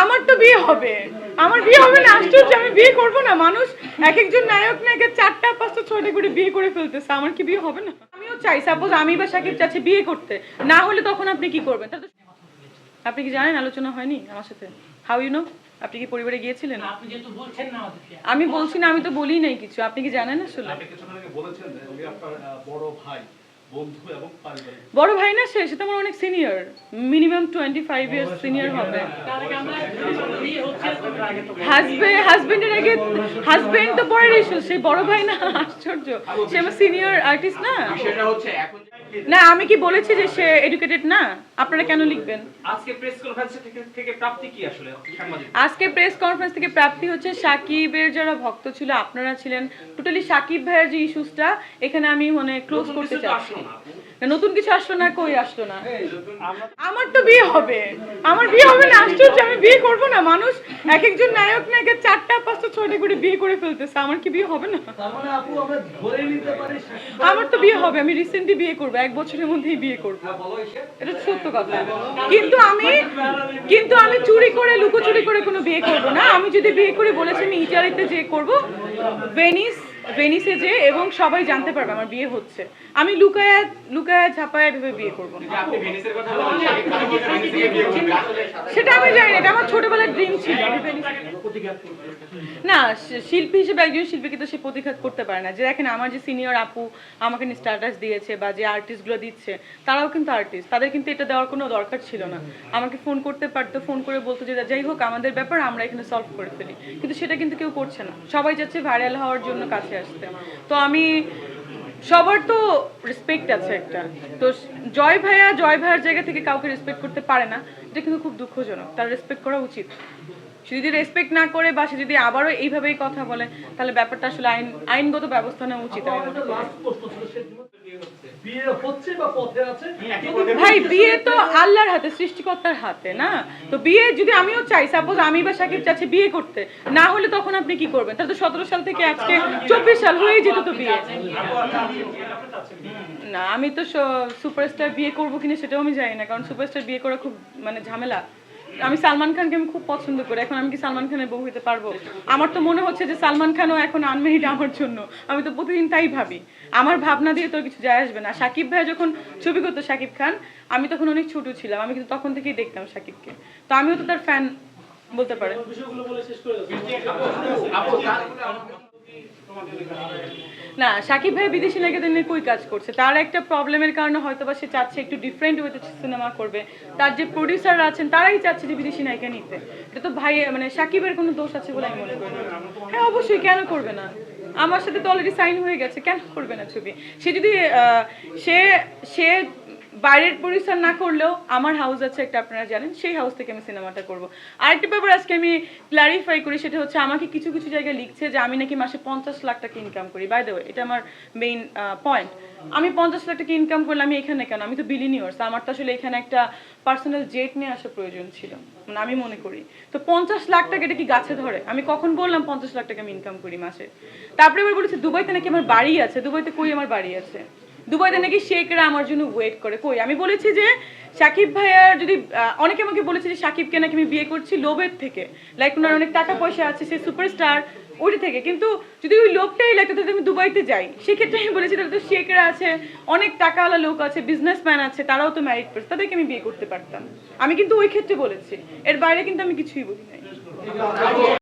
আমার তো বিয়ে হবে। আমার বিয়ে হবে না আশ্চর্য আমি বিয়ে করব না। মানুষ এক একজন নায়ক নায়িকা চারটা পাঁচটা ছয়টা করে বিয়ে করে ফেলতেছে। আমার কি বিয়ে হবে না? আমিও চাই সাপোজ আমি বা সাকিব চাচ্ছি বিয়ে করতে। না হলে তখন আপনি কি করবেন? আপনি কি জানেন আলোচনা হয়নি আমার সাথে? হাউ ইউ নো আপনি কি পরিবারে গিয়েছিলেন? আপনি যেহেতু বলছেন না আমাদেরকে। আমি বলছি না আমি তো বলি নাই কিছু। আপনি কি জানেন আসলে? বলেছেন বড় ভাই। বড় ভাই না সে? সেটা আমার অনেক senior minimum twenty five years senior হবে। হাজবেন্ড হাজবেন্ডের আগে হাজবেন্ড তো পরের ইস্যু সে বড় ভাই না আশ্চর্য। সে আমার সিনিয়র আর্টিস্ট না? সেটা হচ্ছে এখন না আমি কি বলেছি যে সে এডুকেটেড না? আপনারা কেন লিখবেন? আজকে প্রেস কনফারেন্স থেকে প্রাপ্তি কি আসলে আজকে প্রেস কনফারেন্স থেকে প্রাপ্তি হচ্ছে সাকিবের যারা ভক্ত ছিল আপনারা ছিলেন। টোটালি সাকিব ভাইয়ের যে ইস্যুসটা এখানে আমি মানে ক্লোজ করতে কিছু নতুন কিছু আসলো না কই আসলো না? আমার তো বিয়ে হবে। আমার বিয়ে হবে না আশ্চর্য আমি বিয়ে করব না। মানুষ এক একজন নায়ক নায়িকা চারটা পাঁচটা ছয়টা করে বিয়ে করে ফেলতেছে। আমার কি বিয়ে হবে না? মানে আমরা তো বিয়ে হবে আমি রিসেন্টলি বিয়ে করব এক বছরের মধ্যেই বিয়ে করব। এটা সত্য কথা। কিন্তু আমি কিন্তু আমি চুরি করে লুকোচুরি করে কোনো বিয়ে করব না। আমি যদি বিয়ে করে বলেছি আমি ইটালিতে যে করব ভেনিস ভেনিসে যে এবং সবাই জানতে পারবে আমার বিয়ে হচ্ছে। আমি লুকায়া লুকায়া ঝাপায়া ভেবে বিয়ে করব সেটা আমি জানি এটা আমার ছোটবেলার ড্রিম ছিল। না শিল্পী হিসেবে একজন শিল্পীকে তো সে প্রতিঘাত করতে পারে না। যে দেখেন, আমার যে সিনিয়র আপু আমাকে স্ট্যাটাস দিয়েছে বা যে আর্টিস্টগুলো দিচ্ছে, তারাও কিন্তু আর্টিস্ট তাদের কিন্তু এটা দেওয়ার কোনো দরকার ছিল না। আমাকে ফোন করতে পারতো ফোন করে বলতো যে, যাই হোক, আমাদের ব্যাপার, আমরা এখানে সলভ করে ফেলি। কিন্তু সেটা কিন্তু কেউ করছে না। সবাই যাচ্ছে ভাইরাল হওয়ার জন্য কাছে আসতে তো আমি, সবার তো রেসপেক্ট আছে একটা। তো জয় ভাইয়া, জয় ভাইয়ার জায়গা থেকে কাউকে রেসপেক্ট করতে পারে না, এটা কিন্তু খুব দুঃখজনক। তার রেসপেক্ট করা উচিত। সে যদি রেসপেক্ট না করে বা সে যদি আবারও এইভাবেই কথা বলে, তাহলে ব্যাপারটা আসলে আইন আইনগত ব্যবস্থা নেওয়া উচিত বিয়ে হচ্ছে বা পথে আছে ভাই বিয়ে তো আল্লাহর হাতে সৃষ্টিকর্তার হাতে না? তো বিয়ে যদি আমিও চাই সাপোজ আমি বা সাকিব চাচ্ছি বিয়ে করতে না হলে তখন আপনি কি করবেন? তাহলে তো সতেরো সাল থেকে আজকে চব্বিশ সাল হয়েই যেত তো বিয়ে। না আমি তো সুপারস্টার বিয়ে করব কিনা সেটাও আমি জানি না কারণ সুপারস্টার বিয়ে করা খুব মানে ঝামেলা। আমি সালমান খানকে আমি খুব পছন্দ করি। এখন আমি কি সালমান খানের বউ হইতে পারব? আমার তো মনে হচ্ছে যে সালমান খানও এখন আনমেরিড আমার জন্য। আমি তো প্রতিদিন তাই ভাবি। আমার ভাবনা দিয়ে তোর কিছু যায় আসবে না। সাকিব ভাই যখন ছবি করতো সাকিব খান, আমি তখন অনেক ছোট ছিলাম। আমি কিন্তু তখন থেকেই দেখতাম সাকিবকে। তো আমিও তো তার ফ্যান বলতে পারে। না, সাকিব ভাই বিদেশি নায়িকাদের নিয়ে কই কাজ করছে? তার একটা প্রবলেমের কারণে হয়তো বা সে চাচ্ছে একটু ডিফারেন্ট ওয়েতে সিনেমা করবে। তার যে প্রডিউসাররা আছেন, তারাই চাচ্ছে যে বিদেশি নায়িকা নিতে। এটা তো ভাই মানে সাকিবের কোনো দোষ আছে বলে আমি মনে করি। হ্যাঁ অবশ্যই, কেন করবে না? আমার সাথে তো অলরেডি সাইন হয়ে গেছে, কেন করবে না ছবি? সে যদি সে সে বাইরের পরিচার না করলেও আমার হাউস আছে একটা, আপনারা জানেন, সেই হাউস থেকে আমি সিনেমাটা করব। আরেকটা ব্যাপার আজকে আমি ক্লারিফাই করি, সেটা হচ্ছে আমাকে কিছু কিছু জায়গায় লিখছে যে আমি নাকি মাসে পঞ্চাশ লাখ টাকা ইনকাম করি। বাই ওয়ে এটা আমার মেইন পয়েন্ট আমি পঞ্চাশ লাখ টাকা ইনকাম করলে আমি এখানে কেন? আমি তো বিলিনিয়ার্স আমার তো আসলে এখানে একটা পার্সোনাল জেট নিয়ে আসা প্রয়োজন ছিল। মানে আমি মনে করি। তো পঞ্চাশ লাখ টাকা এটা কি গাছে ধরে? আমি কখন বললাম পঞ্চাশ লাখ টাকা আমি ইনকাম করি মাসে? তারপরে এবার বলেছে, দুবাইতে নাকি আমার বাড়ি আছে? দুবাইতে কই আমার বাড়ি আছে? দুবাইতে নাকি শেখরা আমার জন্য ওয়েট করে। কই? আমি বলেছি যে সাকিব ভাইয়ার যদি অনেকে আমাকে বলেছে যে সাকিবকে নাকি আমি বিয়ে করছি লোভের থেকে। লাইক ওনার অনেক টাকা পয়সা আছে, সে সুপারস্টার ওইটা থেকে। কিন্তু যদি ওই লোভটাই লাগতো তাহলে আমি দুবাইতে যাই। সেক্ষেত্রে আমি বলেছি, তাহলে তো শেখরা আছে, অনেক টাকাওয়ালা লোক আছে বিজনেসম্যান আছে, তারাও তো ম্যারিড পার্সন তাদেরকে আমি বিয়ে করতে পারতাম। আমি কিন্তু ওই ক্ষেত্রে বলেছি। এর বাইরে কিন্তু আমি কিছুই বলি নাই।